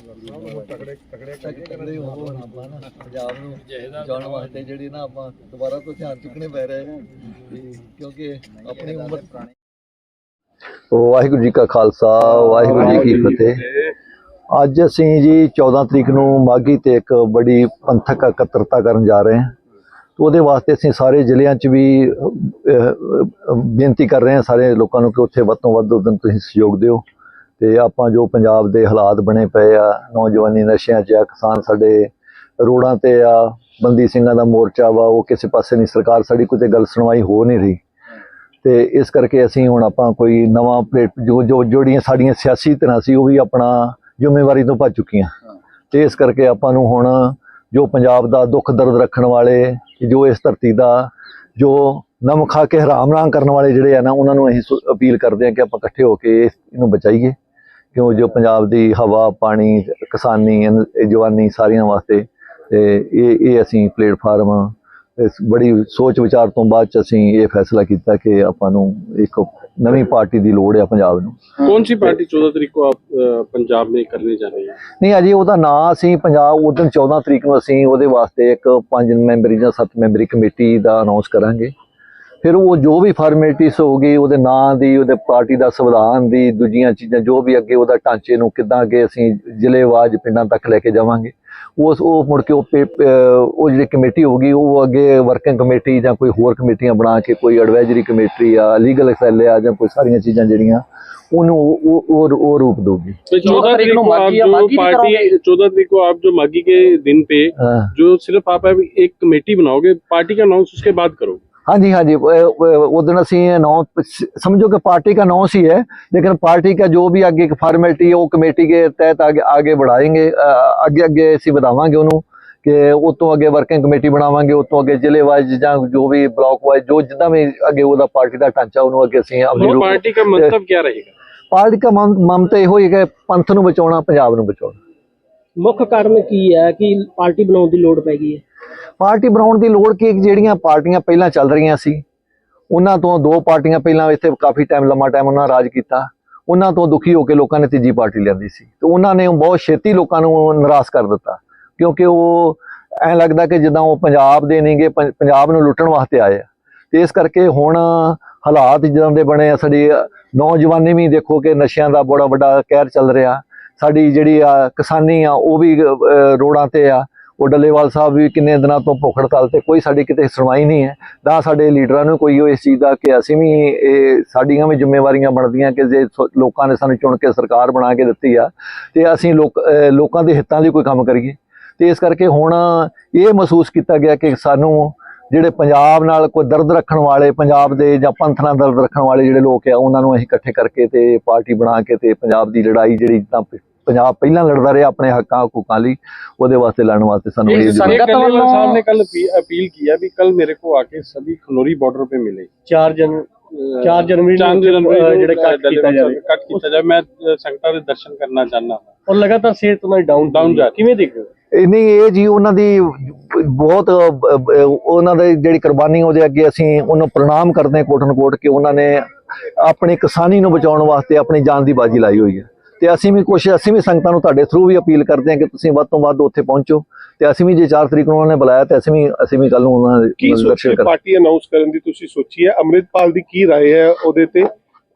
ਤਕੜੇ ਤਕੜੇ ਤਕੜੇ ਹੋ ਹੁਣ ਆਪਾਂ ਨਾ ਪੰਜਾਬ ਨੂੰ ਜਾਣ ਵਾਸਤੇ ਜਿਹੜੀ ਨਾ ਆਪਾਂ ਦੁਬਾਰਾ ਤੋਂ ਧਿਆਨ ਚੁੱਕਣੇ ਪੈ ਰਹੇ ਕਿਉਂਕਿ ਆਪਣੀ ਉਮਰ ਵਾਹਿਗੁਰੂ ਜੀ ਕਾ ਖਾਲਸਾ, ਵਾਹਿਗੁਰੂ ਜੀ ਕੀ ਫਤਿਹ। ਅੱਜ ਅਸੀਂ ਜੀ 14 ਤਰੀਕ ਨੂੰ ਮਾਗੀ ਤੇ ਇੱਕ ਬੜੀ ਪੰਥਕ ਇਕੱਤਰਤਾ ਕਰਨ ਜਾ ਰਹੇ ਹਾਂ। ਉਹਦੇ ਵਾਸਤੇ ਅਸੀਂ ਸਾਰੇ ਜ਼ਿਲ੍ਹਿਆਂ 'ਚ ਵੀ ਬੇਨਤੀ ਕਰ ਰਹੇ ਹਾਂ ਸਾਰੇ ਲੋਕਾਂ ਨੂੰ ਕਿ ਉੱਥੇ ਵੱਧ ਤੋਂ ਵੱਧ ਉਦੋਂ ਤੁਸੀਂ ਸਹਿਯੋਗ ਦਿਓ। ਤੇ ਆਪਾਂ ਜੋ ਪੰਜਾਬ ਦੇ ਹਾਲਾਤ ਬਣੇ ਪਏ ਆ, ਨੌਜਵਾਨੀ ਨਸ਼ਿਆਂ 'ਚ ਆ, ਕਿਸਾਨ ਸਾਡੇ ਰੋਡਾਂ ਤੇ ਆ, ਬੰਦੀ ਸਿੰਘਾਂ ਦਾ ਮੋਰਚਾ ਵਾ, ਉਹ ਕਿਸੇ ਪਾਸੇ ਨਹੀਂ, ਸਰਕਾਰ ਸਾਡੀ ਕੋਈ ਤੇ ਗੱਲ ਸੁਣਵਾਈ ਹੋ ਨਹੀਂ ਰਹੀ। ਤੇ ਇਸ ਕਰਕੇ ਅਸੀਂ ਹੁਣ ਆਪਾਂ ਕੋਈ ਨਵਾਂ ਪਲੇਟ, ਜੋ ਜੋ, ਜਿਹੜੀਆਂ ਸਾਡੀਆਂ ਸਿਆਸੀ ਤਰ੍ਹਾਂ ਸੀ, ਉਹ ਵੀ ਆਪਣਾ ਜ਼ਿੰਮੇਵਾਰੀ ਤੋਂ ਭੱਜ ਚੁੱਕੀਆਂ। ਤੇ ਇਸ ਕਰਕੇ ਆਪਾਂ ਨੂੰ ਹੁਣ ਜੋ ਪੰਜਾਬ ਦਾ ਦੁੱਖ ਦਰਦ ਰੱਖਣ ਵਾਲੇ, ਜੋ ਇਸ ਧਰਤੀ ਦਾ, ਜੋ ਨਮ ਖਾ ਕੇ ਹਰਾਮ ਨਾ ਕਰਨ ਵਾਲੇ ਜਿਹੜੇ ਆ ਨਾ, ਉਹਨਾਂ ਨੂੰ ਅਸੀਂ ਸੁ- ਅਪੀਲ ਕਰਦੇ ਹਾਂ ਕਿ ਆਪਾਂ ਇਕੱਠੇ ਹੋ ਕੇ ਇਸ- ਇਹਨੂੰ ਬਚਾਈਏ। ਕਿਉਂ ਜੋ ਪੰਜਾਬ ਦੀ ਹਵਾ ਪਾਣੀ ਕਿਸਾਨੀ ਜਵਾਨੀ ਸਾਰਿਆਂ ਵਾਸਤੇ ਤੇ ਇਹ ਇਹ ਅਸੀਂ ਪਲੇਟਫਾਰਮ ਇਸ ਬੜੀ ਸੋਚ ਵਿਚਾਰ ਤੋਂ ਬਾਅਦ ਚ ਅਸੀਂ ਇਹ ਫੈਸਲਾ ਕੀਤਾ ਕਿ ਆਪਾਂ ਨੂੰ ਇੱਕ ਨਵੀਂ ਪਾਰਟੀ ਦੀ ਲੋੜ ਹੈ ਪੰਜਾਬ ਨੂੰ। ਕੌਣ ਸੀ ਪਾਰਟੀ 14 ਤਰੀਕ ਨੂੰ ਪੰਜਾਬ ਮੇ ਕਰਨੇ ਜਾ ਰਹੇ ਹੈ? ਨਹੀਂ ਅਜੇ ਉਹਦਾ ਨਾਂ ਅਸੀਂ ਪੰਜਾਬ ਉਹ ਦਿਨ 14 ਤਰੀਕ ਨੂੰ ਅਸੀਂ ਉਹਦੇ ਵਾਸਤੇ ਇੱਕ ਪੰਜ ਮੈਂਬਰੀ ਜਾਂ ਸੱਤ ਮੈਂਬਰੀ ਕਮੇਟੀ ਦਾ ਅਨਾਉਂਸ ਕਰਾਂਗੇ। ਫਿਰ ਉਹ ਜੋ ਵੀ ਫਾਰਮੈਲਿਟੀਸ ਹੋਊਗੀ ਉਹਦੇ ਨਾਂ ਦੀ ਉਹਦੇ ਪਾਰਟੀ ਦਾ ਸੰਵਿਧਾਨ ਦੀ ਦੂਜੀਆਂ ਚੀਜ਼ਾਂ ਜੋ ਵੀ ਅੱਗੇ ਉਹਦਾ ਢਾਂਚੇ ਨੂੰ ਕਿੱਦਾਂ ਅੱਗੇ ਅਸੀਂ ਜ਼ਿਲ੍ਹੇਵਾਜ ਪਿੰਡਾਂ ਤੱਕ ਲੈ ਕੇ ਜਾਵਾਂਗੇ ਉਸ ਉਹ ਮੁੜ ਕੇ ਉਹ ਪੇ- ਅਹ ਉਹ ਜਿਹੜੀ ਕਮੇਟੀ ਹੋਊਗੀ ਉਹ ਅੱਗੇ ਵਰਕਿੰਗ ਕਮੇਟੀ ਜਾਂ ਕੋਈ ਹੋਰ ਕਮੇਟੀਆਂ ਬਣਾ ਕੇ ਕੋਈ ਐਡਵਾਈਜ਼ਰੀ ਕਮੇਟੀ ਆ ਲੀਗਲ ਸੈੱਲ ਆ ਜਾਂ ਕੋਈ ਸਾਰੀਆਂ ਚੀਜ਼ਾਂ ਜਿਹੜੀਆਂ ਉਹਨੂੰ ਉਹ ਉਹ- ਉਹ ਉਹ ਰੂਪ ਦਊਗੀ तो चौदह तारीख को आप मागी- जो मागी भी पार्टी चौदह तारीख को आप जो मागी के दिन पे ਹਾਂ जो सिर्फ आप अभी एक कमेटी बनाओगे पार्टी का अनाउंस उसके बाद करोगे ਹਾਂਜੀ हाँ जी उस दिन ਅਸੀਂ नौ समझो कि पार्टी का नौ ही है लेकिन पार्टी का जो भी आगे फॉर्मेलिटी है वो कमेटी के तहत आगे आगे बढ़ाएंगे अ, ਅੱਗੇ ਅੱਗੇ ਅਸੀਂ ਵਧਾਵਾਂਗੇ ਉਹਨੂੰ ਕਿ ਉਹ ਤੋਂ ਅੱਗੇ ਵਰਕਿੰਗ ਕਮੇਟੀ ਬਣਾਵਾਂਗੇ ਉਹ ਤੋਂ ਅੱਗੇ ਜ਼ਿਲ੍ਹੇ ਵਾਈਜ਼ ਜਾਂ ਜੋ ਵੀ ਬਲਾਕ ਵਾਈਜ਼ ਜੋ ਜਿੱਦਾਂ ਵੀ ਅੱਗੇ ਉਹਦਾ ਪਾਰਟੀ ਦਾ ਢਾਂਚਾ ਉਹਨੂੰ ਅੱਗੇ ਅਸੀਂ ਆਪਣੀ वो ਰੂਪ पार्टी का मतलब क्या रहेगा ਪਾਰਟੀ ਦਾ ਮਮ- ਮਮਤਾ ਇਹੋ ਹੀ ਹੈ ਕਿ ਪੰਥ ਨੂੰ ਬਚਾਉਣਾ ਪੰਜਾਬ ਨੂੰ ਬਚਾਉਣਾ ਮੁੱਖ ਕਾਰਨ ਕੀ ਹੈ ਕਿ ਪਾਰਟੀ ਬਣਾਉਣ ਦੀ ਲੋੜ ਪੈ ਗਈ ਹੈ ਪਾਰਟੀ ਬਣਾਉਣ ਦੀ ਲੋੜ ਕੀ ਜਿਹੜੀਆਂ ਪਾਰਟੀਆਂ ਪਹਿਲਾਂ ਚੱਲ ਰਹੀਆਂ ਸੀ ਉਹਨਾਂ ਤੋਂ ਦੋ ਪਾਰਟੀਆਂ ਪਹਿਲਾਂ ਇੱਥੇ ਕਾਫੀ ਟਾਈਮ ਲੰਮਾ ਟਾਈਮ ਉਹਨਾਂ ਰਾਜ ਕੀਤਾ। ਉਹਨਾਂ ਤੋਂ ਦੁਖੀ ਹੋ ਕੇ ਲੋਕਾਂ ਨੇ ਤੀਜੀ ਪਾਰਟੀ ਲਿਆਂਦੀ ਸੀ। ਤੇ ਉਹਨਾਂ ਨੇ ਬਹੁਤ ਛੇਤੀ ਲੋਕਾਂ ਨੂੰ ਨਿਰਾਸ਼ ਕਰ ਦਿੱਤਾ। ਕਿਉਂਕਿ ਉਹ ਐਂ ਲੱਗਦਾ ਕਿ ਜਿੱਦਾਂ ਉਹ ਪੰਜਾਬ ਦੇ ਨਹੀਂਗੇ ਪੰ- ਪੰਜਾਬ ਨੂੰ ਲੁੱਟਣ ਵਾਸਤੇ ਆਏ ਆ। ਤੇ ਇਸ ਕਰਕੇ ਹੁਣ ਹਾਲਾਤ ਜਿੱਦਾਂ ਦੇ ਬਣੇ ਆ ਸਾਡੀ ਨੌਜਵਾਨੀ ਵੀ ਦੇਖੋ ਕਿ ਨਸ਼ਿਆਂ ਦਾ ਬੜਾ ਵੱਡਾ ਕਹਿਰ ਚੱਲ ਰਿਹਾ। ਸਾਡੀ ਜਿਹੜੀ ਆ ਕਿਸਾਨੀ ਆ ਉਹ ਵੀ ਅਹ, ਰੋਡਾਂ ਤੇ ਆ। ਉਹ ਡੱਲੇਵਾਲ ਸਾਹਿਬ ਵੀ ਕਿੰਨੇ ਦਿਨਾਂ ਤੋਂ ਭੁੱਖ ਹੜਤਾਲ ਤੇ ਕੋਈ ਸਾਡੀ ਕਿਤੇ ਸੁਣਵਾਈ ਨਹੀਂ ਹੈ। ਨਾ ਸਾਡੇ ਲੀਡਰਾਂ ਨੂੰ ਕੋਈ ਉਹ ਇਸ ਚੀਜ਼ ਦਾ ਕਿ ਅਸੀਂ ਵੀ ਇਹ ਸਾਡੀਆਂ ਵੀ ਜ਼ਿੰਮੇਵਾਰੀਆਂ ਬਣਦੀਆਂ ਕਿ ਜੇ ਸੋ- ਲੋਕਾਂ ਨੇ ਸਾਨੂੰ ਚੁਣ ਕੇ ਸਰਕਾਰ ਬਣਾ ਕੇ ਦਿੱਤੀ ਆ, ਤੇ ਅਸੀਂ ਲੋਕ ਲੋਕਾਂ ਦੇ ਹਿੱਤਾਂ ਲਈ ਕੋਈ ਕੰਮ ਕਰੀਏ। ਤੇ ਇਸ ਕਰਕੇ ਹੁਣ ਇਹ ਮਹਿਸੂਸ ਕੀਤਾ ਗਿਆ ਕਿ ਸਾਨੂੰ ਜਿਹੜੇ ਪੰਜਾਬ ਨਾਲ ਕੋਈ ਦਰਦ ਰੱਖਣ ਵਾਲੇ, ਪੰਜਾਬ ਦੇ ਜਾਂ ਪੰਥ ਨਾਲ ਦਰਦ ਰੱਖਣ ਵਾਲੇ ਜਿਹੜੇ ਲੋਕ ਆ, ਉਹਨਾਂ ਨੂੰ ਅਸੀਂ ਇਕੱਠੇ ਕਰਕੇ ਤੇ ਪਾਰਟੀ ਬਣਾ ਕੇ ਤੇ ਪੰਜਾਬ ਦੀ ਲੜਾਈ ਜਿਹੜੀ ਤਾਂ ਪੰਜਾਬ ਪਹਿਲਾਂ ਲੜਦਾ ਰਿਹਾ ਆਪਣੇ ਹੱਕਾਂ ਹਕੂਕਾਂ ਲਈ ਉਹਦੇ ਵਾਸਤੇ ਲੜਨ ਵਾਸਤੇ ਸਾਨੂੰ ਇਹ ਸਾਹਿਬ ਨੇ ਕੱਲ ਅਪੀਲ ਕੀਆ ਵੀ ਕੱਲ ਮੇਰੇ ਕੋ ਆ ਕੇ ਸਭੀ ਖਲੋਰੀ ਬਾਰਡਰ ਪੇ ਮਿਲੇ। 4 ਜਨ 4 ਜਨਵਰੀ ਨੂੰ ਜਿਹੜੇ ਕੱਟ ਕੀਤਾ ਜਾਵੇ। ਕੱਟ ਕੀਤਾ ਜਾਵੇ। ਮੈਂ ਸੰਗਤਾਂ ਦੇ ਦਰਸ਼ਨ ਕਰਨਾ ਚਾਹਨਾ ਔਰ ਲਗਾਤਾਰ ਸੇਰ ਤੋਂ ਡਾਊਨ ਡਾਊਨ ਜਾ ਕਿਵੇਂ ਦੇਖਦੇ ਨਹੀਂ ਇਹ ਜੀ ਉਹਨਾਂ ਦੀ ਬਹੁਤ ਉਹਨਾਂ ਦੀ ਜਿਹੜੀ ਕੁਰਬਾਨੀ ਉਹਦੇ ਅੱਗੇ ਅਸੀਂ ਉਹਨੂੰ ਪ੍ਰਣਾਮ ਕਰਦੇ ਕੋਟਨ ਕੋਟ ਕਿ ਉਹਨਾਂ ਨੇ ਆਪਣੀ ਕਿਸਾਨੀ ਨੂੰ ਬਚਾਉਣ ਵਾਸਤੇ ਆਪਣੀ ਜਾਨ ਦੀ ਬਾਜੀ ਲਾਈ ਹੋਈ ਹੈ। ਤੇ ਅਸੀਂ ਵੀ ਕੁਛ ਅਸੀਂ ਵੀ ਸੰਗਤਾਂ ਨੂੰ ਤੁਹਾਡੇ ਥਰੂ ਵੀ ਅਪੀਲ ਕਰਦੇ ਹਾਂ ਕਿ ਤੁਸੀਂ ਵੱਧ ਤੋਂ ਵੱਧ ਉੱਥੇ ਪਹੁੰਚੋ ਤੇ ਅਸੀਂ ਵੀ ਜੇ 4 ਤਰੀਕ ਨੂੰ ਉਹਨਾਂ ਨੇ ਬੁਲਾਇਆ ਤੇ ਅਸੀਂ ਵੀ ਅਸੀਂ ਵੀ ਕੱਲ ਨੂੰ ਉਹਨਾਂ ਦੇ ਕੀ ਦਰਸ਼ਨ ਸੋਚੀ ਕਰਾਂਗੇ ਪਾਰਟੀ ਅਨਾਉਂਸ ਕਰਨ ਦੀ ਤੁਸੀਂ ਸੋਚੀ ਹੈ ਅੰਮ੍ਰਿਤਪਾਲ ਦੀ ਕੀ رائے ਹੈ ਉਹਦੇ ਤੇ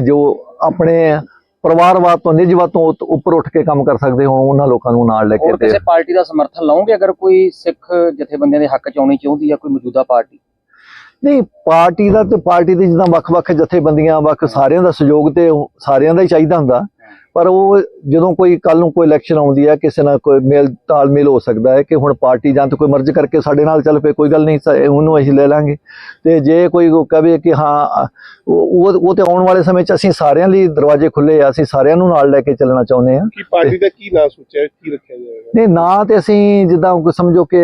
ਜੋ ਆਪਣੇ ਪਰਿਵਾਰਵਾਦ ਤੋਂ ਨਿੱਜਵਾਦ ਤੋਂ ਉੱਪਰ ਉੱਠ ਕੇ ਕੰਮ ਕਰ ਸਕਦੇ ਹੋਣ ਉਹਨਾਂ ਲੋਕਾਂ ਨੂੰ ਨਾਲ ਲੈ ਕੇ ਕਿਸੇ ਪਾਰਟੀ ਦਾ ਸਮਰਥਨ ਲਓਗੇ ਅਗਰ ਕੋਈ ਸਿੱਖ ਜਥੇਬੰਦੀਆਂ ਦੇ ਹੱਕ ਚ ਆਉਣੀ ਚਾਹੁੰਦੀ ਹੈ ਕੋਈ ਮੌਜੂਦਾ ਪਾਰਟੀ? ਨਹੀਂ ਪਾਰਟੀ ਦਾ ਤੇ ਪਾਰਟੀ ਦੀ ਜਿੱਦਾਂ ਵੱਖ-ਵੱਖ ਜਥੇਬੰਦੀਆਂ ਵੱਖ ਸਾਰਿਆਂ ਦਾ ਸਹਿਯੋਗ ਤੇ ਸਾਰਿਆਂ ਦਾ ਹੀ ਚਾਹੀਦਾ ਹੁੰਦਾ। ਪਰ ਉਹ ਜਦੋਂ ਕੋਈ ਕੱਲ ਨੂੰ ਕੋਈ ਇਲੈਕਸ਼ਨ ਆਉਂਦੀ ਹੈ ਕਿਸੇ ਨਾਲ ਕੋਈ ਮੇਲ ਤਾਲਮੇਲ ਹੋ ਸਕਦਾ ਹੈ ਕਿ ਹੁਣ ਪਾਰਟੀ ਜਾਂ ਤਾਂ ਕੋਈ ਮਰਜ਼ ਕਰਕੇ ਸਾਡੇ ਨਾਲ ਚੱਲ ਪਏ ਕੋਈ ਗੱਲ ਨਹੀਂ ਉਹਨੂੰ ਅਸੀਂ ਲੈ ਲਾਂਗੇ। ਤੇ ਜੇ ਕੋਈ ਕਵੇ ਕਿ ਹਾਂ ਉਹ ਉਹ ਤੇ ਆਉਣ ਵਾਲੇ ਸਮੇਂ 'ਚ ਅਸੀਂ ਸਾਰਿਆਂ ਲਈ ਦਰਵਾਜ਼ੇ ਖੁੱਲੇ ਆ ਅਸੀਂ ਸਾਰਿਆਂ ਨੂੰ ਨਾਲ ਲੈ ਕੇ ਚੱਲਣਾ ਚਾਹੁੰਦੇ ਆ ਕੀ ਪਾਰਟੀ ਦਾ ਕੀ ਨਾਂ ਸੋਚਿਆ ਕੀ ਰੱਖਿਆ ਜਾਏਗਾ? ਨਹੀਂ ਨਾ ਤੇ ਅਸੀਂ ਜਿੱਦਾਂ ਸਮਝੋ ਕਿ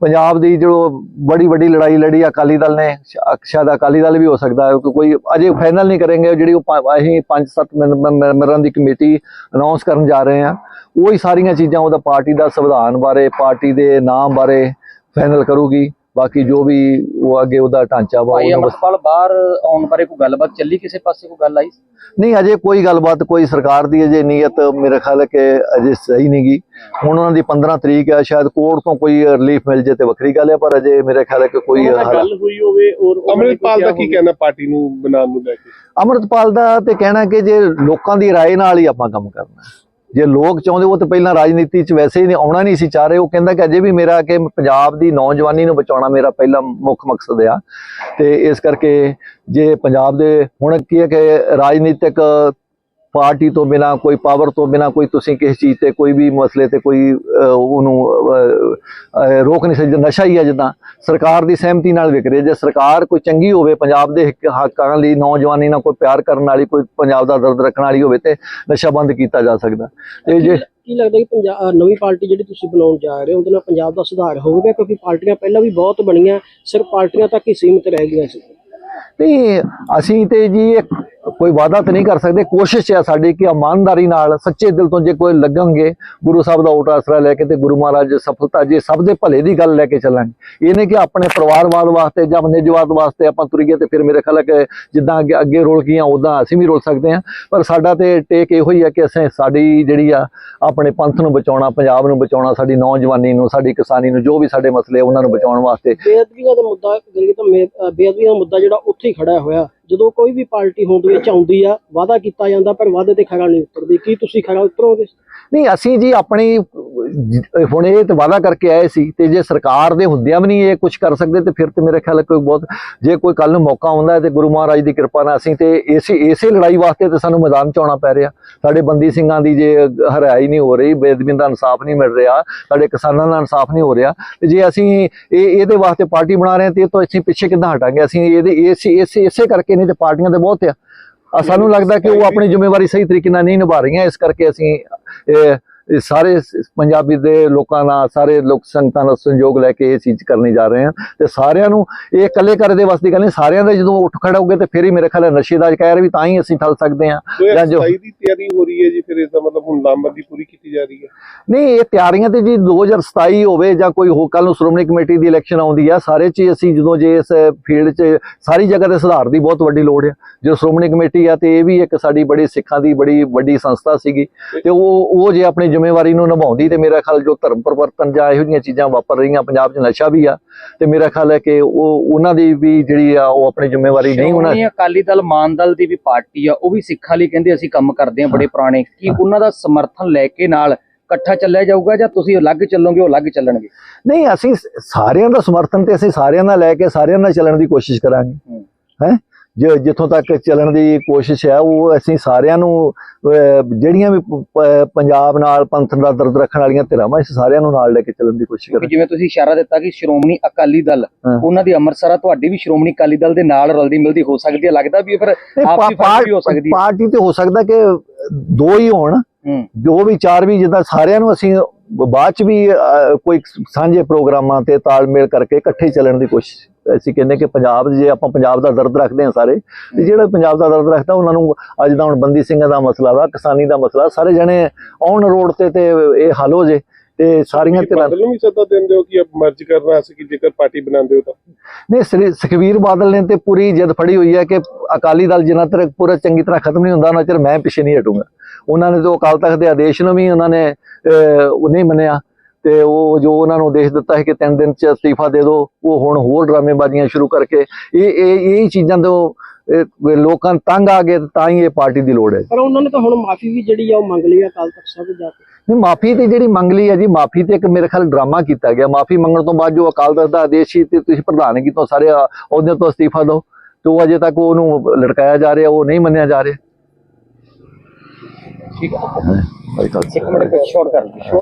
ਪੰਜਾਬ ਦੀ ਜੋ ਬੜੀ ਵੱਡੀ ਲੜਾਈ ਲੜੀ ਅਕਾਲੀ ਦਲ ਨੇ ਸ਼ਾਇਦ ਅਕਾਲੀ ਦਲ ਵੀ ਹੋ ਸਕਦਾ ਹੈ ਕਿ ਕੋਈ ਅਜੇ ਫਾਈਨਲ ਨਹੀਂ ਕਰਾਂਗੇ ਜਿਹੜੀ ਉਹ ਅਸੀਂ ਪੰਜ ਸੱਤ ਮੈਂਬਰ- ਮੈਂਬਰਾਂ ਦੀ ਕਮੇਟੀ ਅਨਾਉਂਸ ਕਰਨ ਜਾ ਰਹੇ ਹਾਂ, ਉਹੀ ਸਾਰੀਆਂ ਚੀਜ਼ਾਂ ਉਹਦਾ ਪਾਰਟੀ ਦਾ ਸੰਵਿਧਾਨ ਬਾਰੇ, ਪਾਰਟੀ ਦੇ ਨਾਮ ਬਾਰੇ ਫਾਈਨਲ ਕਰੂਗੀ। ਬਾਕੀ ਜੋ ਵੀ ਉਹ ਅੱਗੇ ਉਹਦਾ ਢਾਂਚਾ ਵਾ ਭਾਈ ਉਹਨੂੰ ਅਮਰਪਾਲ ਬਾਹਰ ਆਉਣ ਬਾਰੇ ਕੋਈ ਗੱਲਬਾਤ ਚੱਲੀ ਕਿਸੇ ਪਾਸੇ ਕੋਈ ਗੱਲ ਆਈ ਨਹੀਂ ਅਜੇ ਕੋਈ ਗੱਲਬਾਤ ਕੋਈ ਸਰਕਾਰ ਦੀ ਅਜੇ ਨੀਅਤ ਮੇਰੇ ਖਿਆਲ ਹੈ ਕਿ ਅਜੇ ਸਹੀ ਨਹੀਂ ਗਈ ਹੁਣ ਉਹਨਾਂ ਦੀ 15 ਤਰੀਕ ਹੈ ਸ਼ਾਇਦ ਕੋਰਟ ਤੋਂ ਕੋਈ ਰਿਲੀਫ ਮਿਲ ਜੇ ਤੇ ਵੱਖਰੀ ਗੱਲ ਹੈ ਪਰ ਅਜੇ ਮੇਰੇ ਖਿਆਲ ਹੈ ਕਿ ਕੋਈ ਉਹਨਾਂ ਨਾਲ ਹੱਲ- ਗੱਲ ਹੋਈ ਹੋਵੇ ਔਰ ਉਹਨਾਂ ਨੇ ਅੰਮ੍ਰਿਤਪਾਲ ਦਾ ਕਿਹਾ ਕੀ ਕਹਿਣਾ ਪਾਰਟੀ ਨੂੰ ਬਣਾਉਣ ਨੂੰ ਲੈ ਕੇ ਅੰਮ੍ਰਿਤਪਾਲ ਦਾ ਤੇ ਕਹਿਣਾ ਕਿ ਜੇ ਲੋਕਾਂ ਦੀ رائے ਨਾਲ ਹੀ ਆਪਾਂ ਕੰਮ ਕਰਨਾ ਹੈ। ਜੇ ਲੋਕ ਚਾਹੁੰਦੇ ਉਹ ਤਾਂ ਪਹਿਲਾਂ ਰਾਜਨੀਤੀ 'ਚ ਵੈਸੇ ਹੀ ਨਹੀਂ ਆਉਣਾ ਨਹੀਂ ਸੀ ਚਾਹ ਰਹੇ। ਉਹ ਕਹਿੰਦਾ ਕਿ ਅਜੇ ਵੀ ਮੇਰਾ ਕਿ ਪੰਜਾਬ ਦੀ ਨੌਜਵਾਨੀ ਨੂੰ ਬਚਾਉਣਾ ਮੇਰਾ ਪਹਿਲਾ ਮੁੱਖ ਮਕਸਦ ਆ। ਤੇ ਇਸ ਕਰਕੇ ਜੇ ਪੰਜਾਬ ਦੇ, ਹੁਣ ਕੀ ਹੈ ਕਿ ਰਾਜਨੀਤਿਕ ਪਾਰਟੀ ਤੋਂ ਬਿਨਾ ਕੋਈ ਪਾਵਰ ਤੋਂ ਬਿਨਾ ਕੋਈ ਤੁਸੀਂ ਕਿਸੇ ਚੀਜ਼ ਤੇ ਕੋਈ ਵੀ ਮਸਲੇ ਤੇ ਕੋਈ ਉਹਨੂੰ ਰੋਕ ਨਹੀਂ ਸਕਦਾ ਨਸ਼ਾ ਹੀ ਹੈ ਜਿੱਦਾਂ। ਸਰਕਾਰ ਦੀ ਸਹਿਮਤੀ ਨਾਲ ਵਿਕ ਰਿਹਾ ਜੇ ਸਰਕਾਰ ਕੋਈ ਚੰਗੀ ਹੋਵੇ ਪੰਜਾਬ ਦੇ ਹਿੱਕ- ਹੱਕਾਂ ਲਈ ਨੌਜਵਾਨੀ ਨਾਲ ਕੋਈ ਪਿਆਰ ਕਰਨ ਵਾਲੀ ਕੋਈ ਪੰਜਾਬ ਦਾ ਦਰਦ ਰੱਖਣ ਵਾਲੀ ਹੋਵੇ ਤੇ ਨਸ਼ਾ ਬੰਦ ਕੀਤਾ ਜਾ ਸਕਦਾ। ਤੇ ਜੇ ਕੀ ਲੱਗਦਾ ਕਿ ਪੰਜਾਬ ਨਵੀਂ ਪਾਰਟੀ ਜਿਹੜੀ ਤੁਸੀਂ ਬਣਾਉਣ ਜਾ ਰਹੇ ਹੋ ਉਹਦੇ ਨਾਲ ਪੰਜਾਬ ਦਾ ਸੁਧਾਰ ਹੋਵੇਗਾ ਕਿਉਂਕਿ ਪਾਰਟੀਆਂ ਪਹਿਲਾਂ ਵੀ ਬਹੁਤ ਬਣੀਆਂ ਸਿਰਫ ਪਾਰਟੀਆਂ ਤੱਕ ਹੀ ਸੀਮਿਤ ਰਹਿ ਗਈਆਂ ਸੀ। ਨਹੀਂ ਅਸੀਂ ਤੇ ਜੀ ਇੱਕ ਕੋਈ ਵਾਅਦਾ ਤਾਂ ਨਹੀਂ ਕਰ ਸਕਦੇ। ਕੋਸ਼ਿਸ਼ ਹੈ ਸਾਡੀ ਕਿ ਇਮਾਨਦਾਰੀ ਨਾਲ, ਸੱਚੇ ਦਿਲ ਤੋਂ ਜੇ ਕੋਈ ਲੱਗਣਗੇ, ਗੁਰੂ ਸਾਹਿਬ ਦਾ ਓਟ ਆਸਰਾ ਲੈ ਕੇ ਤੇ ਗੁਰੂ ਮਹਾਰਾਜ ਸਫਲਤਾ ਜੇ ਸਭ ਦੇ ਭਲੇ ਦੀ ਗੱਲ ਲੈ ਕੇ ਚੱਲਾਂਗੇ ਇਹ ਨਹੀਂ ਕਿ ਆਪਣੇ ਪਰਿਵਾਰਵਾਦ ਵਾਸਤੇ ਜਾਂ ਨਿਜਵਾਦ ਵਾਸਤੇ ਆਪਾਂ ਤੁਰੀਏ ਤੇ ਫਿਰ ਮੇਰੇ ਖਿਆਲ ਹੈ ਕਿ ਜਿੱਦਾਂ ਅੱਗੇ ਅੱਗੇ ਰੋਲ ਗਈਆਂ ਉਦਾਂ ਅਸੀਂ ਵੀ ਰੋਲ ਸਕਦੇ ਹਾਂ। ਪਰ ਸਾਡਾ ਤੇ ਟੇਕ ਇਹੋ ਹੀ ਹੈ ਕਿ ਅਸੀਂ ਸਾਡੀ ਜਿਹੜੀ ਆ, ਆਪਣੇ ਪੰਥ ਨੂੰ ਬਚਾਉਣਾ, ਪੰਜਾਬ ਨੂੰ ਬਚਾਉਣਾ, ਸਾਡੀ ਨੌਜਵਾਨੀ ਨੂੰ, ਸਾਡੀ ਕਿਸਾਨੀ ਨੂੰ, ਜੋ ਵੀ ਸਾਡੇ ਮਸਲੇ ਉਹਨਾਂ ਨੂੰ ਬਚਾਉਣ ਵਾਸਤੇ ਬੇਅਦਬੀਆਂ ਦਾ ਮੁੱਦਾ ਕਰੀਏ ਤਾਂ ਬੇਅਦਬੀਆਂ ਦਾ ਮੁੱਦਾ ਜਿਹੜਾ ਉੱਥੇ ਹੀ ਖੜਾ ਹੋਇਆ। ਜਦੋਂ ਕੋਈ ਵੀ ਪਾਰਟੀ ਹੋਂਦ ਵਿੱਚ ਆਉਂਦੀ ਆ ਵਾਅਦਾ ਕੀਤਾ ਜਾਂਦਾ ਪਰ ਵਾਅਦੇ ਤੇ ਖਰਾ ਨਹੀਂ ਉਤਰਦੀ। ਕੀ ਤੁਸੀਂ ਖਰਾ ਉਤਰੋਗੇ? ਨਹੀਂ ਅਸੀਂ ਜੀ ਆਪਣੀ ਹੁਣ ਇਹ ਤੇ ਵਾਅਦਾ ਕਰਕੇ ਆਏ ਸੀ ਤੇ ਜੇ ਸਰਕਾਰ ਦੇ ਹੁੰਦਿਆਂ ਵੀ ਨਹੀਂ ਇਹ ਕੁਝ ਕਰ ਸਕਦੇ ਤੇ ਫਿਰ ਤੇ ਮੇਰੇ ਖਿਆਲ ਕੋਈ ਬਹੁਤ ਜੇ ਕੋਈ ਕੱਲ ਨੂੰ ਮੌਕਾ ਆਉਂਦਾ ਤੇ ਗੁਰੂ ਮਹਾਰਾਜ ਦੀ ਕਿਰਪਾ ਨਾਲ ਅਸੀਂ ਤੇ ਇਸੇ ਇਸੇ ਲੜਾਈ ਵਾਸਤੇ ਤੇ ਸਾਨੂੰ ਮੈਦਾਨ ਚ ਆਉਣਾ ਪੈ ਰਿਹਾ। ਸਾਡੇ ਬੰਦੀ ਸਿੰਘਾਂ ਦੀ ਜੇ ਹਰਾਈ ਨਹੀਂ ਹੋ ਰਹੀ ਬੇਦਬੀਆਂ ਦਾ ਇਨਸਾਫ ਨਹੀਂ ਮਿਲ ਰਿਹਾ ਸਾਡੇ ਕਿਸਾਨਾਂ ਦਾ ਇਨਸਾਫ ਨਹੀਂ ਹੋ ਰਿਹਾ ਤੇ ਜੇ ਅਸੀਂ ਇਹ ਇਹਦੇ ਵਾਸਤੇ ਪਾਰਟੀ ਬਣਾ ਰਹੇ ਤੇ ਇਹ ਤੋਂ ਅਸੀਂ ਪਿੱਛੇ ਕਿੱਦਾਂ ਹਟਾਂਗੇ? ਅਸੀਂ ਇਹਦੇ ਇਸੇ ਇਸੇ ਕਰਕੇ ਨਹੀਂ ਤੇ ਪਾਰਟੀਆਂ ਤੇ ਬਹੁਤ ਆ। ਸਾਨੂੰ ਲੱਗਦਾ ਕਿ ਉਹ ਆਪਣੀ ਜ਼ਿੰਮੇਵਾਰੀ ਸਹੀ ਤਰੀਕੇ ਨਾਲ ਨਹੀਂ ਨਿਭਾ ਰਹੀਆਂ ਇਸ ਕਰਕੇ ਅਸੀਂ ਇਹ ਸਾਰੇ ਪੰਜਾਬੀ ਦੇ ਲੋਕਾਂ ਨਾਲ ਸਾਰੇ ਲੋਕ ਸੰਗਤਾਂ ਦਾ ਸੰਯੋਗ ਲੈ ਕੇ ਇਹ ਚੀਜ਼ ਕਰਨੀ ਜਾ ਰਹੇ ਹਾਂ ਤੇ ਸਾਰਿਆਂ ਨੂੰ ਇਹ ਇਕੱਲੇ ਕਰ ਦੇ ਵਾਸਤੇ ਗੱਲ ਨਹੀਂ ਸਾਰਿਆਂ ਦਾ ਜਦੋਂ ਉੱਠ ਖੜਾ ਹੋਗੇ ਤੇ ਫਿਰ ਹੀ ਮੇਰੇ ਖਿਆਲ ਹੈ ਨਸ਼ੇ ਦਾ ਕਹਿਰ ਵੀ ਤਾਂ ਹੀ ਅਸੀਂ ਠੱਲ ਸਕਦੇ ਹਾਂ। ਜਾਂ ਜੋ 2027 ਦੀ ਤਿਆਰੀ ਹੋ ਰਹੀ ਹੈ ਜੀ ਫਿਰ ਇਸ ਦਾ ਮਤਲਬ ਹੁਣ ਲਾਮਬੰਦੀ ਪੂਰੀ ਕੀਤੀ ਜਾ ਰਹੀ ਹੈ? ਨਹੀਂ ਇਹ ਤਿਆਰੀਆਂ ਤੇ ਜੀ 2027 ਹੋਵੇ ਜਾਂ ਕੋਈ ਹੋ ਕੱਲ ਨੂੰ ਸ਼੍ਰੋਮਣੀ ਕਮੇਟੀ ਦੀ ਇਲੈਕਸ਼ਨ ਆਉਂਦੀ ਆ ਸਾਰੇ ਚ ਹੀ ਅਸੀਂ ਜਦੋਂ ਜੇ ਇਸ ਫੀਲਡ 'ਚ ਸਾਰੀ ਜਗ੍ਹਾ ਤੇ ਸੁਧਾਰ ਦੀ ਬਹੁਤ ਵੱਡੀ ਲੋੜ ਆ। ਜੋ ਸ਼੍ਰੋਮਣੀ ਕਮੇਟੀ ਆ ਤੇ ਇਹ ਵੀ ਇੱਕ ਸਾਡੀ ਬੜੀ ਸਿੱਖਾਂ ਦੀ ਬੜੀ ਵੱਡੀ ਸੰਸਥਾ ਸੀਗੀ ਤੇ ਉਹ ਉਹ ਜੇ ਆਪਣੀ ਜ਼ਿੰਮੇਵਾਰੀ ਨੂੰ ਨਿਭਾਉਂਦੀ ਤੇ ਮੇਰਾ ਖਿਆਲ ਜੋ ਧਰਮ ਪਰਿਵਰਤਨ ਜਾਂ ਇਹੋ ਜਿਹੀਆਂ ਚੀਜ਼ਾਂ ਵਾਪਰ ਰਹੀਆਂ ਪੰਜਾਬ 'ਚ ਨਸ਼ਾ ਵੀ ਆ ਤੇ ਮੇਰਾ ਖਿਆਲ ਹੈ ਕਿ ਉਹ ਉਹਨਾਂ ਦੀ ਵੀ ਜਿਹੜੀ ਆ ਉਹ ਆਪਣੀ ਜ਼ਿੰਮੇਵਾਰੀ ਨਹੀਂ ਉਹਨਾਂ ਸ਼੍ਰੋਮਣੀ ਅਕਾਲੀ ਦਲ ਮਾਨ ਦਲ ਦੀ ਵੀ ਪਾਰਟੀ ਆ ਉਹ ਵੀ ਸਿੱਖਾਂ ਲਈ ਕਹਿੰਦੇ ਅਸੀਂ ਕੰਮ ਕਰਦੇ ਹਾਂ ਬੜੇ ਪੁਰਾਣੇ। ਕੀ ਉਹਨਾਂ ਦਾ ਸਮਰਥਨ ਲੈ ਕੇ ਨਾਲ ਇਕੱਠਾ ਚੱਲਿਆ ਜਾਊਗਾ ਜਾਂ ਤੁਸੀਂ ਅਲੱਗ ਚੱਲੋਗੇ ਉਹ ਅਲੱਗ ਚੱਲਣਗੇ? ਨਹੀਂ ਅਸੀਂ ਸਾਰਿਆਂ ਦਾ ਸਮਰਥਨ ਤੇ ਅਸੀਂ ਸਾਰਿਆਂ ਨਾਲ ਲੈ ਕੇ ਸਾਰਿਆਂ ਨਾਲ ਚੱਲਣ ਦੀ ਕੋਸ਼ਿਸ਼ ਕਰਾਂਗੇ। ਹੂੰ। ਜਿੱਥੋਂ ਤੱਕ ਚੱਲਣ ਦੀ ਕੋਸ਼ਿਸ਼ ਹੈ ਉਹ ਅਸੀਂ ਸਾਰਿਆਂ ਨੂੰ ਜਿਹੜੀਆਂ ਵੀ ਪੰਜਾਬ ਨਾਲ ਪੰਥ ਦਾ ਦਰਦ ਰੱਖਣ ਵਾਲੀਆਂ ਧਿਰਾਂ ਵਾ ਅਸੀਂ ਸਾਰਿਆਂ ਨੂੰ ਨਾਲ ਲੈ ਕੇ ਚੱਲਣ ਦੀ ਕੋਸ਼ਿਸ਼ ਕਰਾਂਗੇ। ਜਿਵੇਂ ਤੁਸੀਂ ਇਸ਼ਾਰਾ ਦਿੱਤਾ ਕਿ ਸ਼੍ਰੋਮਣੀ ਅਕਾਲੀ ਦਲ। ਉਹਨਾਂ ਦੀ ਅੰਮ੍ਰਿਤਸਰ ਤੁਹਾਡੀ ਵੀ ਸ਼੍ਰੋਮਣੀ ਅਕਾਲੀ ਦਲ ਦੇ ਨਾਲ ਰਲਦੀ ਮਿਲਦੀ ਹੋ ਸਕਦੀ ਹੈ ਲੱਗਦਾ ਵੀ ਫਿਰ ਆਪਸੀ ਫ਼ਰਕ ਵੀ ਹੋ ਸਕਦੀ ਹੈ। ਪਾਰਟੀ ਤੇ ਹੋ ਸਕਦਾ ਕਿ ਦੋ ਹੀ ਹੋਣ। ਜੋ ਵੀ ਚਾਰ ਵੀ ਜਿੱਦਾਂ ਸਾਰਿਆਂ ਨੂੰ ਅਸੀਂ ਬਾਅਦ ਚ ਵੀ ਕੋਈ ਸਾਂਝੇ ਪ੍ਰੋਗਰਾਮਾਂ ਤੇ ਤਾਲਮੇਲ ਕਰਕੇ ਇਕੱਠੇ ਚੱਲਣ ਦੀ ਕੋਸ਼ਿਸ਼ ਅਸੀਂ ਕਹਿੰਦੇ ਕਿ ਪੰਜਾਬ ਜੇ ਆਪਾਂ ਪੰਜਾਬ ਦਾ ਦਰਦ ਰੱਖਦੇ ਹਾਂ ਸਾਰੇ ਤੇ ਜਿਹੜਾ ਪੰਜਾਬ ਦਾ ਦਰਦ ਰੱਖਦਾ ਉਹਨਾਂ ਨੂੰ ਅੱਜ ਦਾ ਹੁਣ ਬੰਦੀ ਸਿੰਘਾਂ ਦਾ ਮਸਲਾ ਵਾ ਕਿਸਾਨੀ ਦਾ ਮਸਲਾ ਸਾਰੇ ਜਣੇ ਆਉਣ ਰੋਡ ਤੇ ਤੇ ਇਹ ਹੱਲ ਹੋ ਜੇ ਤੇ ਸਾਰੀਆਂ ਧਿਰਾਂ ਬਾਦਲ ਨੂੰ ਵੀ ਸੱਦਾ ਦਿੰਦੇ ਹੋ ਕਿ ਅਬ ਮਰਜ ਕਰਨਾ ਸੀ ਕਿ ਜੇਕਰ ਪਾਰਟੀ ਬਣਾਉਂਦੇ ਹੋ ਤਾਂ? ਨੇ ਸ੍ਰੀ ਸੁਖਬੀਰ ਬਾਦਲ ਨੇ ਤੇ ਪੂਰੀ ਜਿੱਦ ਫੜੀ ਹੋਈ ਹੈ ਕਿ ਅਕਾਲੀ ਦਲ ਜਿੰਨਾ ਤੱਕ ਪੂਰਾ ਚੰਗੀ ਤਰ੍ਹਾਂ ਖਤਮ ਨਹੀਂ ਹੁੰਦਾ ਉਹਨਾਂ ਚਿਰ ਮੈਂ ਪਿੱਛੇ ਨਹੀਂ ਹਟੂੰਗਾ। ਉਹਨਾਂ ਨੇ ਤਾਂ ਅਕਾਲ ਤਖਤ ਦੇ ਆਦੇਸ਼ ਨੂੰ ਵੀ ਉਹਨਾਂ ਨੇ ਉਹ ਨਹੀਂ ਮੰਨਿਆ। ਤੇ ਉਹ ਜੋ ਉਹਨਾਂ ਨੂੰ ਆਦੇਸ਼ ਦਿੱਤਾ ਹੈ ਕਿ ਤਿੰਨ ਦਿਨ ਚ ਅਸਤੀਫਾ ਦੇ ਦਿਓ ਉਹ ਹੁਣ ਹੋਰ ਡਰਾਮੇਬਾਜ਼ੀਆਂ ਸ਼ੁਰੂ ਕਰਕੇ ਇਹ ਇਹ ਇਹ ਚੀਜ਼ਾਂ ਤੋਂ ਇਹ ਲੋਕਾਂ ਨੂੰ ਤੰਗ ਆ ਗਏ ਤਾਂ ਹੀ ਇਹ ਪਾਰਟੀ ਦੀ ਲੋੜ ਹੈ। ਪਰ ਉਹਨਾਂ ਨੇ ਤਾਂ ਹੁਣ ਮਾਫੀ ਵੀ ਜਿਹੜੀ ਆ ਉਹ ਮੰਗ ਲਈ ਆ ਅਕਾਲ ਤਖਤ ਸਾਹਿਬ ਜਾ ਕੇ। ਨਹੀਂ ਮਾਫੀ ਤੇ ਜਿਹੜੀ ਮੰਗ ਲਈ ਹੈ ਜੀ ਮਾਫੀ ਤੇ ਇੱਕ ਮੇਰੇ ਖਿਆਲ ਡਰਾਮਾ ਕੀਤਾ ਗਿਆ। ਮਾਫੀ ਮੰਗਣ ਤੋਂ ਬਾਅਦ ਜੋ ਅਕਾਲ ਤਖਤ ਦਾ ਆਦੇਸ਼ ਸੀ ਤੇ ਤੁਸੀਂ ਪ੍ਰਧਾਨਗੀ ਤੋਂ ਸਾਰੇ ਅਹੁਦਿਆਂ ਤੋਂ ਅਸਤੀਫਾ ਦਿਓ ਤੇ ਉਹ ਅਜੇ ਤੱਕ ਉਹਨੂੰ ਲਟਕਾਇਆ ਜਾ ਰਿਹਾ ਉਹ ਨਹੀਂ ਮੰਨਿਆ ਜਾ ਰਿਹਾ। ਠੀਕ ਹੈ ਇੱਕ ਮਿੰਟ ਸ਼ੋਰਟ ਕਰ ਲਓ